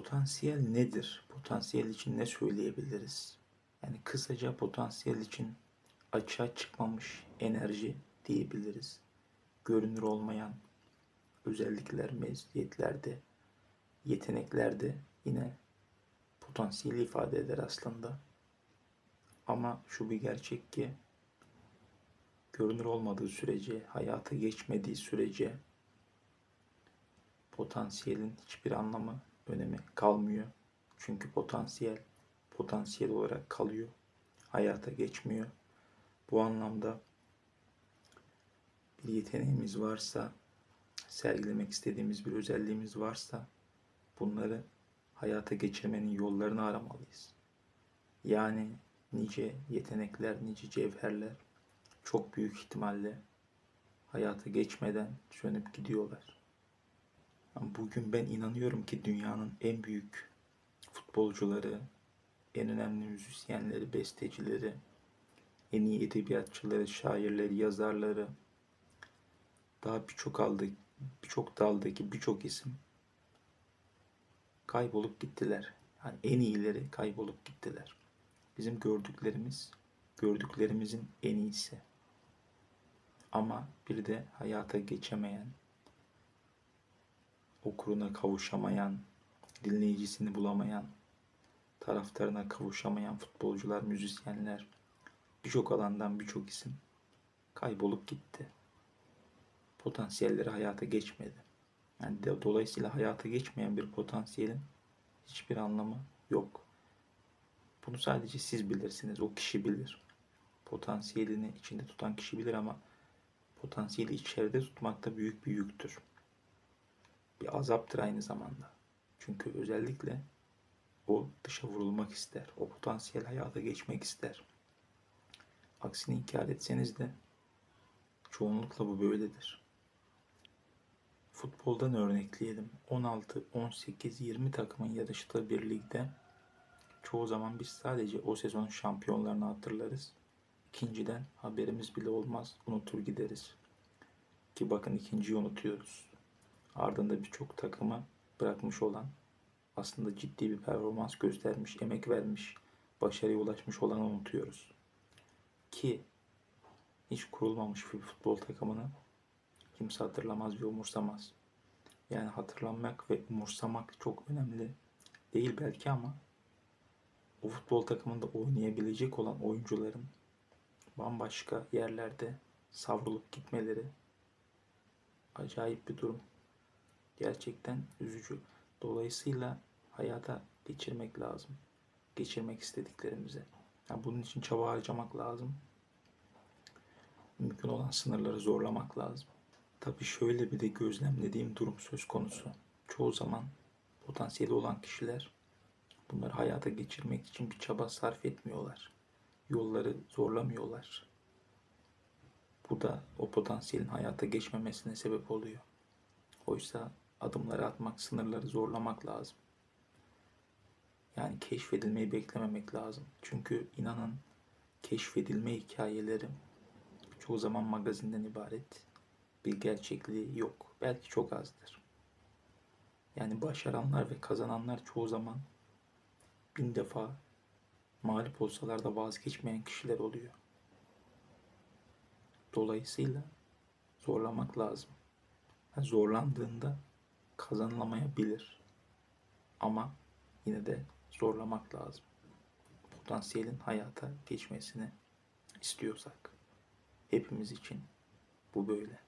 Potansiyel nedir? Potansiyel için ne söyleyebiliriz? Yani kısaca potansiyel için açığa çıkmamış enerji diyebiliriz. Görünür olmayan özellikler, meziyetlerde, yeteneklerde yine potansiyeli ifade eder aslında. Ama şu bir gerçek ki görünür olmadığı sürece, hayata geçmediği sürece potansiyelin hiçbir anlamı, önemi kalmıyor. Çünkü potansiyel potansiyel olarak kalıyor. Hayata geçmiyor. Bu anlamda bir yeteneğimiz varsa, sergilemek istediğimiz bir özelliğimiz varsa bunları hayata geçirmenin yollarını aramalıyız. Yani nice yetenekler, nice cevherler çok büyük ihtimalle hayata geçmeden sönüp gidiyorlar. Bugün ben inanıyorum ki dünyanın en büyük futbolcuları, en önemli müzisyenleri, bestecileri, en iyi edebiyatçıları, şairleri, yazarları, daha birçok aldı, birçok daldaki birçok isim kaybolup gittiler. Yani en iyileri kaybolup gittiler. Bizim gördüklerimiz, gördüklerimizin en iyisi. Ama bir de hayata geçemeyen, okuruna kavuşamayan, dinleyicisini bulamayan, taraftarına kavuşamayan futbolcular, müzisyenler, birçok alandan birçok isim kaybolup gitti. Potansiyelleri hayata geçmedi. Yani de, dolayısıyla hayata geçmeyen bir potansiyelin hiçbir anlamı yok. Bunu sadece siz bilirsiniz, o kişi bilir. Potansiyelini içinde tutan kişi bilir ama potansiyeli içeride tutmak da büyük bir yüktür. Azaptır aynı zamanda. Çünkü özellikle o dışa vurulmak ister. O potansiyel hayata geçmek ister. Aksini inkar etseniz de çoğunlukla bu böyledir. Futboldan örnekleyelim. 16, 18, 20 takımın yarıştığı bir ligde çoğu zaman biz sadece o sezonun şampiyonlarını hatırlarız. İkinciden haberimiz bile olmaz, unutur gideriz. Ki bakın ikinciyi unutuyoruz. Ardında birçok takımı bırakmış olan, aslında ciddi bir performans göstermiş, emek vermiş, başarıya ulaşmış olanı unutuyoruz. Ki hiç kurulmamış bir futbol takımını kimse hatırlamaz ve umursamaz. Yani hatırlanmak ve umursamak çok önemli değil belki ama o futbol takımında oynayabilecek olan oyuncuların bambaşka yerlerde savrulup gitmeleri acayip bir durum. Gerçekten üzücü. Dolayısıyla hayata geçirmek lazım. Geçirmek istediklerimize. Yani bunun için çaba harcamak lazım. Mümkün olan sınırları zorlamak lazım. Tabii şöyle bir de gözlemlediğim durum söz konusu. Çoğu zaman potansiyeli olan kişiler bunları hayata geçirmek için bir çaba sarf etmiyorlar. Yolları zorlamıyorlar. Bu da o potansiyelin hayata geçmemesine sebep oluyor. Oysa adımları atmak, sınırları zorlamak lazım. Yani keşfedilmeyi beklememek lazım. Çünkü inanın keşfedilme hikayeleri çoğu zaman magazinden ibaret. Bir gerçekliği yok. Belki çok azdır. Yani başaranlar ve kazananlar çoğu zaman bin defa mağlup olsalar da vazgeçmeyen kişiler oluyor. Dolayısıyla zorlamak lazım. Yani zorlandığında kazanılamayabilir. Ama yine de zorlamak lazım. Potansiyelin hayata geçmesini istiyorsak. Hepimiz için bu böyle.